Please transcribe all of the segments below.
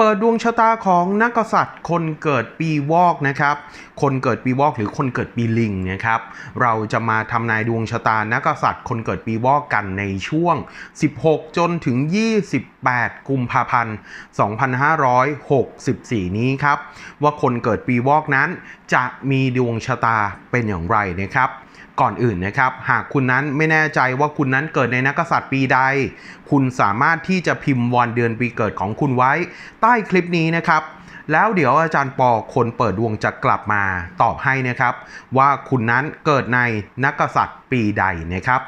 เปิดดวงชะตาของนักกษัตริย์ คนเกิดปีวอกนะครับ คนเกิดปีวอกหรือคนเกิดปีลิงนะครับ เราจะมาทำนายดวงชะตานักกษัตริย์ คนเกิดปีวอกกันในช่วง 16 จนถึง 28 กุมภาพันธ์ 2564 นี้ครับ ว่าคนเกิดปีวอกนั้นจะมีดวงชะตาเป็นอย่างไรนะครับ ก่อนอื่นนะครับ หากคุณนั้นไม่แน่ใจว่าคุณนั้นเกิดในนักษัตริย์ปีใด คุณสามารถที่จะพิมพ์วันเดือนปีเกิดของคุณไว้ ใต้คลิปนี้นะครับ แล้วเดี๋ยวอาจารย์ปอคนเปิดดวงจะกลับมาตอบให้นะครับ ว่าคุณนั้นเกิดในนักกษัตริย์ปีใดนะครับ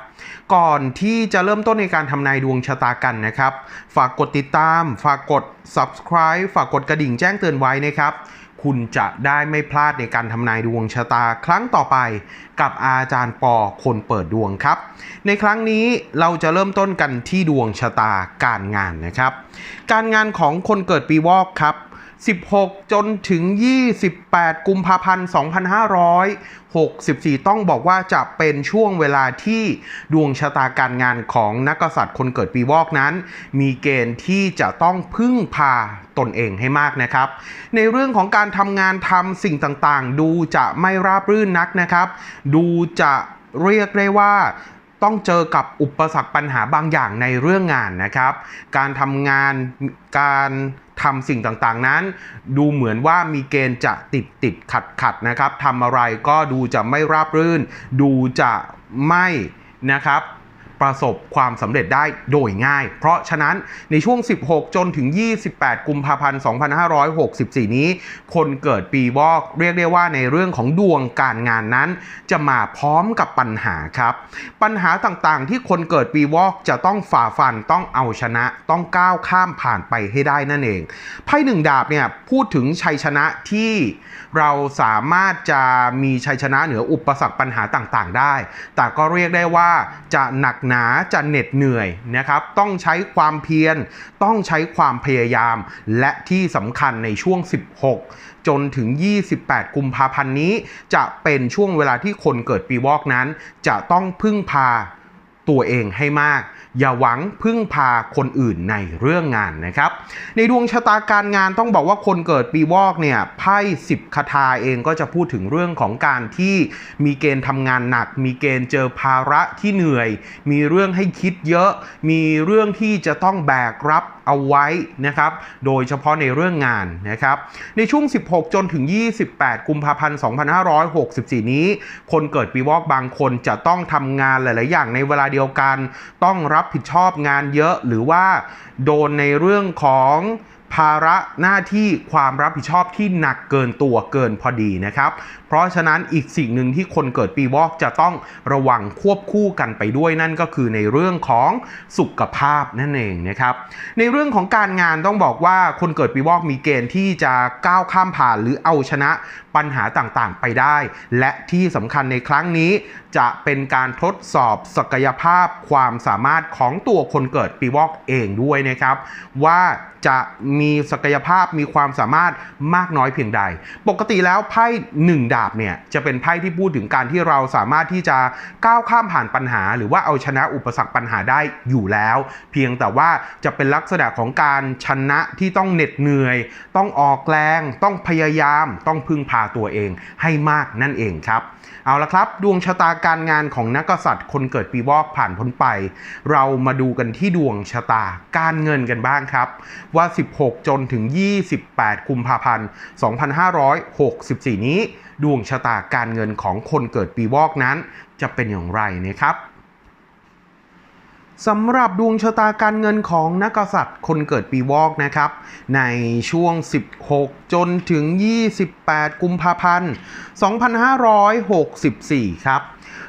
ก่อนที่จะเริ่มต้นในการทำนายดวงชะตากันนะครับ ฝากกดติดตาม ฝากกด subscribe ฝากกดกระดิ่งแจ้งเตือนไว้นะครับ คุณจะได้ไม่พลาดในการทำนายดวงชะตาครั้งต่อไป กับอาจารย์ปอคนเปิดดวงครับ ในครั้งนี้เราจะเริ่มต้นกันที่ดวงชะตาการงานนะครับ การงานของคนเกิดปีวอกครับ 16 จนถึง 28 กุมภาพันธ์ 2564 ต้องบอกว่าจะเป็นช่วงเวลาที่ดวงชะตาการงานของนักกษัตริย์คนเกิดปีวอกนั้น มีเกณฑ์ที่จะต้องพึ่งพาตนเองให้มากนะครับ ในเรื่องของการทำงานทำสิ่งต่างๆ ดูจะไม่ราบรื่นนักนะครับ ดูจะเรียกได้ว่า ต้องเจอกับอุปสรรคปัญหาบางอย่างในเรื่องงานนะครับ การทำงานการทำสิ่งต่างๆนั้น ดูเหมือนว่ามีเกณฑ์จะติดติดขัดขัดนะครับทำอะไรก็ดูจะไม่ราบรื่น ดูจะไม่นะครับ ประสบความสำเร็จได้โดยง่าย เพราะฉะนั้นในช่วง 16 จนถึง 28 กุมภาพันธ์ 2564 นี้ คนเกิดปีวอกเรียกได้ว่าในเรื่องของดวงการงานนั้น จะมาพร้อมกับปัญหาครับ ปัญหาต่างๆ ที่คนเกิดปีวอกจะต้องฝ่าฟันต้องเอาชนะต้องก้าวข้ามผ่านไปให้ได้นั่นเองไพ่หนึ่งดาบเนี่ยพูดถึงชัยชนะที่เราสามารถจะมีชัยชนะเหนืออุปสรรคปัญหาต่างๆ ได้ แต่ก็เรียกได้ว่าจะหนักหนาจะเหน็ดเหนื่อยนะครับต้องใช้ความเพียร ต้องใช้ความพยายาม และที่สำคัญในช่วง 16 จนถึง 28 กุมภาพันธ์นี้ จะเป็นช่วงเวลาที่คนเกิดปีวอกนั้น จะต้องพึ่งพา ตัวเองให้มาก อย่าหวังพึ่งพาคนอื่นในเรื่องงานนะครับ ในดวงชะตาการงานต้องบอกว่าคนเกิดปีวอกเนี่ยไพ่สิบคาถาเองก็จะพูดถึงเรื่องของการที่มีเกณฑ์ทำงานหนัก มีเกณฑ์เจอภาระที่เหนื่อย มีเรื่องให้คิดเยอะ มีเรื่องที่จะต้องแบกรับเอาไว้นะครับ โดยเฉพาะในเรื่องงานนะครับ ในช่วง 16 จนถึง 28 กุมภาพันธ์ 2564 นี้ คนเกิดปีวอกบางคนจะต้องทำงานหลาย ๆ อย่างในเวลาเดียวกัน ต้องรับผิดชอบงานเยอะหรือว่าโดนในเรื่องของภาระหน้าที่ความรับผิดชอบที่หนักเกินตัวเกินพอดีนะครับ เพราะฉะนั้นอีกสิ่งหนึ่งที่คนเกิดปีวอกจะต้องระวังควบคู่กันไปด้วยนั่นก็คือในเรื่องของสุขภาพนั่นเองนะครับ ในเรื่องของการงานต้องบอกว่าคนเกิดปีวอกมีเกณฑ์ที่จะก้าวข้ามผ่านหรือเอาชนะปัญหาต่างๆ ไปได้ และที่สำคัญในครั้งนี้จะเป็นการทดสอบศักยภาพความสามารถของตัวคนเกิดปีวอกเองด้วยนะครับ ว่าจะมีศักยภาพมีความสามารถมากน้อยเพียงใด ปกติแล้วไพ่หนึ่งดาบเนี่ยจะเป็นไพ่ที่พูดถึงการที่เราสามารถที่จะก้าวข้ามผ่านปัญหา หรือว่าเอาชนะอุปสรรคปัญหาได้อยู่แล้ว เพียงแต่ว่าจะเป็นลักษณะของการชนะที่ต้องเหน็ดเหนื่อย ต้องออกแรง ต้องพยายาม ต้องพึ่งพาาตัวเองให้มากนั่นเองครับ เอาละครับ ดวงชะตาการงานของนักกษัตริย์ คนเกิดปีวอกผ่านพ้นไป เรามาดูกันที่ดวงชะตาการเงินกันบ้างครับ ว่า 16 จนถึง 28 กุมภาพันธ์ 2564 นี้ ดวงชะตาการเงินของคนเกิดปีวอกนั้น จะเป็นอย่างไรนะครับ สำหรับดวงชะตาการเงินของนักกษัตริย์คนเกิดปีวอกนะครับ ในช่วง 16 จนถึง 28 กุมภาพันธ์ 2564 ครับ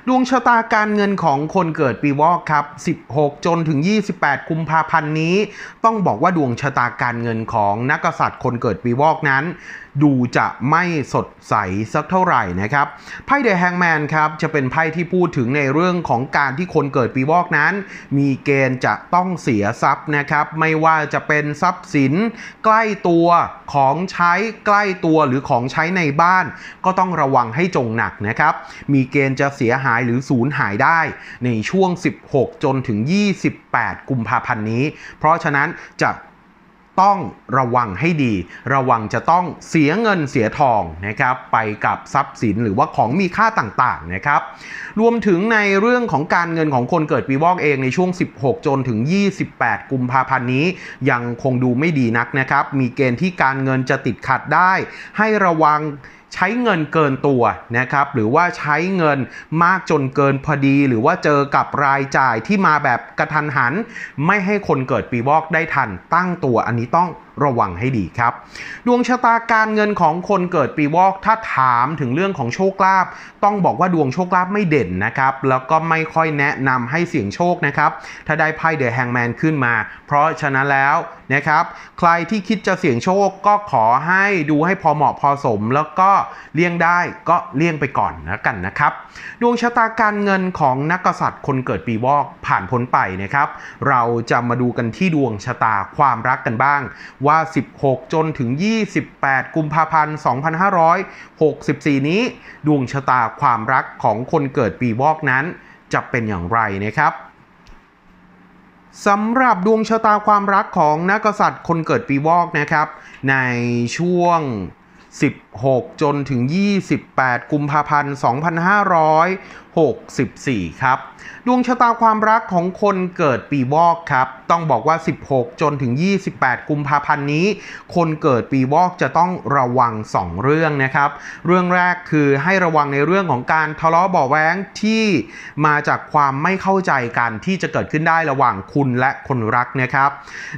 ดวงชะตาการเงินของคนเกิดปีวอกครับ 16 จนถึง 28 กุมภาพันธ์นี้ ต้องบอกว่าดวงชะตาการเงินของนักกษัตริย์คนเกิดปีวอกนั้นดูจะไม่สดใสสักเท่าไหร่นะครับไพ่เดอะแฮงแมนครับจะเป็นไพ่ที่พูดถึงในเรื่องของการที่คนเกิดปีวอกนั้น มีเกณฑ์จะต้องเสียทรัพย์นะครับ ไม่ว่าจะเป็นทรัพย์สิน ใกล้ตัวของใช้ใกล้ตัวหรือของใช้ในบ้าน ก็ต้องระวังให้จงหนักนะครับ มีเกณฑ์จะเสียหายหรือสูญหายได้ ในช่วง 16 จนถึง 28 กุมภาพันธ์นี้ เพราะฉะนั้นจะ ต้องระวังให้ดี ระวังจะต้องเสียเงินเสียทองนะครับไปกับทรัพย์สินหรือว่าของมีค่าต่างๆนะครับรวมถึงในเรื่องของการเงินของคนเกิดปีวอกเองในช่วง 16 จนถึง 28 กุมภาพันธ์นี้ ยังคงดูไม่ดีนักนะครับมีเกณฑ์ที่การเงินจะติดขัดได้ ให้ระวัง ใช้เงินเกินตัวนะครับหรือว่าใช้เงินมากจนเกินพอดี หรือว่าเจอกับรายจ่ายที่มาแบบกระทันหัน ไม่ให้คนเกิดปีวอกได้ทันตั้งตัวอันนี้ต้องระวังให้ดีครับ ดวงชะตาการเงินของคนเกิดปีวอกถ้าถามถึงเรื่องของโชคลาภต้องบอกว่าดวงโชคลาภไม่เด่นนะครับ แล้วก็ไม่ค่อยแนะนำให้เสี่ยงโชคนะครับ ถ้าได้ไพ่เดอะแฮงแมนขึ้นมา เพราะฉะนั้นแล้วนะครับใครที่คิดจะเสี่ยงโชคก็ขอให้ดูให้พอเหมาะพอสม แล้วก็เลี่ยงได้ก็เลี่ยงไปก่อนนะกันนะครับ ดวงชะตาการเงินของนักกษัตริย์คนเกิดปีวอกผ่านพ้นไปนะครับ เราจะมาดูกันที่ดวงชะตาความรักกันบ้างว่า 16 จนถึง 28 กุมภาพันธ์ 2564 นี้ ดวงชะตาความรักของคนเกิดปีวอกนั้น จะเป็นอย่างไรนะครับสำหรับดวงชะตาความรักของนักษัตริย์คนเกิดปีวอกนะครับ ในช่วง 16 จนถึง 28 กุมภาพันธ์64 ครับ ดวงชะตาความรักของคนเกิดปีวอกครับ ต้องบอกว่า 16 จนถึง 28 กุมภาพันธ์นี้ คนเกิดปีวอกจะต้องระวัง 2 เรื่องนะครับ เรื่องแรกคือให้ระวังในเรื่องของการทะเลาะเบาะแว้งที่มาจากความไม่เข้าใจกันที่จะเกิดขึ้นได้ระหว่างคุณและคนรักนะครับ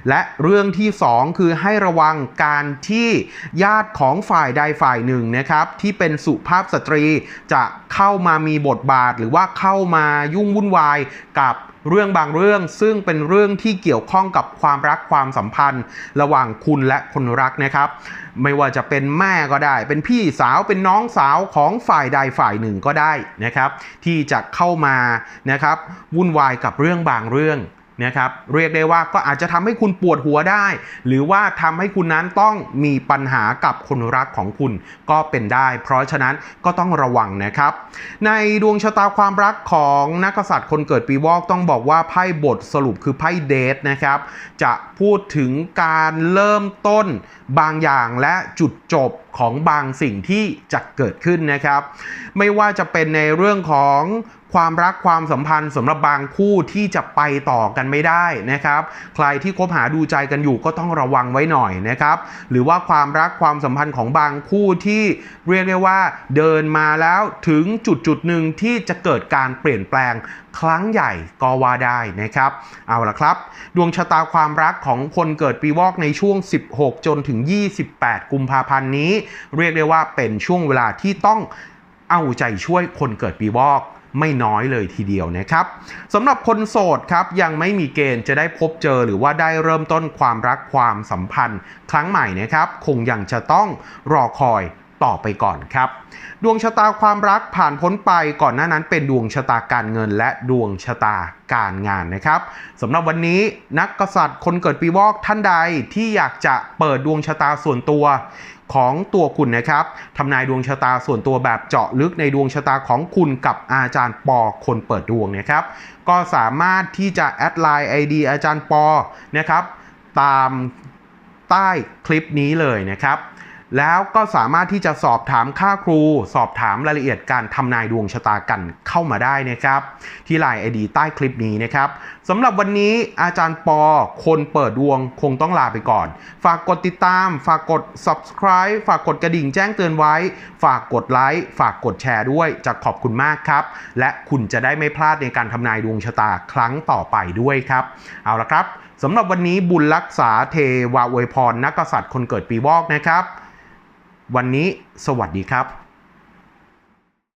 และเรื่องที่ 2 คือให้ระวังการที่ญาติของฝ่ายใดฝ่ายหนึ่งนะครับที่เป็นสุภาพสตรีจะเข้ามามีบทบาทหรือว่าเข้ามายุ่งวุ่นวายกับเรื่องบางเรื่องซึ่งเป็นเรื่องที่เกี่ยวข้องกับความรักความสัมพันธ์ ระหว่างคุณและคนรักนะครับ ไม่ว่าจะเป็นแม่ก็ได้ เป็นพี่สาวเป็นน้องสาวของฝ่ายใดฝ่ายหนึ่งก็ได้นะครับ ที่จะเข้ามานะครับ วุ่นวายกับเรื่องบางเรื่อง นะครับเรียกได้ว่าก็อาจจะทำให้คุณปวดหัวได้ หรือว่าทำให้คุณนั้นต้องมีปัญหากับคนรักของคุณก็เป็นได้ เพราะฉะนั้นก็ต้องระวังนะครับ ในดวงชะตาความรักของนักกษัตริย์คนเกิดปีวอกต้องบอกว่าไพ่บทสรุปคือไพ่เดทนะครับ จะพูดถึงการเริ่มต้นบางอย่างและจุดจบของบางสิ่งที่จะเกิดขึ้นนะครับ ไม่ว่าจะเป็นในเรื่องของ ความรักความสัมพันธ์สำหรับบางคู่ที่จะไปต่อกันไม่ได้นะครับ ใครที่คบหาดูใจกันอยู่ก็ต้องระวังไว้หน่อยนะครับ หรือว่าความรักความสัมพันธ์ของบางคู่ที่เรียกได้ว่า เดินมาแล้วถึงจุดจุดหนึ่งที่จะเกิดการเปลี่ยนแปลงครั้งใหญ่ก็ว่าได้นะครับ เอาละครับ ดวงชะตาความรักของคนเกิดปีวอกในช่วง 16 จนถึง 28 กุมภาพันธ์นี้ เรียกได้ว่าเป็นช่วงเวลาที่ต้อง เอาใจช่วยคนเกิดปีวอกไม่น้อยเลยทีเดียวนะครับสำหรับคนโสดครับยังไม่มีเกณฑ์จะได้พบเจอหรือว่าได้เริ่มต้นความรักความสัมพันธ์ ครั้งใหม่นะครับ คงยังจะต้องรอคอย ต่อไปก่อนครับ ดวงชะตาความรักผ่านพ้นไปก่อนหน้านั้นเป็นดวงชะตาการเงินและดวงชะตาการงานนะครับสำหรับวันนี้นักกษัตริย์คนเกิดปีวอกท่านใดที่อยากจะเปิดดวงชะตาส่วนตัวของตัวคุณนะครับทำนายดวงชะตาส่วนตัวแบบเจาะลึกในดวงชะตาของคุณกับอาจารย์ปอคนเปิดดวงนะครับ ก็สามารถที่จะแอดไลน์ ID อาจารย์ปอนะครับ ตามใต้คลิปนี้เลยนะครับ แล้วก็สามารถที่จะสอบถามค่าครู สอบถามรายละเอียดการทำนายดวงชะตากันเข้ามาได้นะครับ ที่ไลน์ไอดีใต้คลิปนี้นะครับสำหรับวันนี้อาจารย์ปอคนเปิดดวงคงต้องลาไปก่อน ฝากกดติดตาม ฝากกด subscribe ฝากกดกระดิ่งแจ้งเตือนไว้ ฝากกดไลค์ฝากกดแชร์ด้วยจะขอบคุณมากครับ และคุณจะได้ไม่พลาดในการทำนายดวงชะตาครั้งต่อไปด้วยครับเอาละครับสำหรับวันนี้บุญรักษาเทวาอวยพรนักกษัตริย์คนเกิดปีวอกนะครับ วันนี้สวัสดีครับ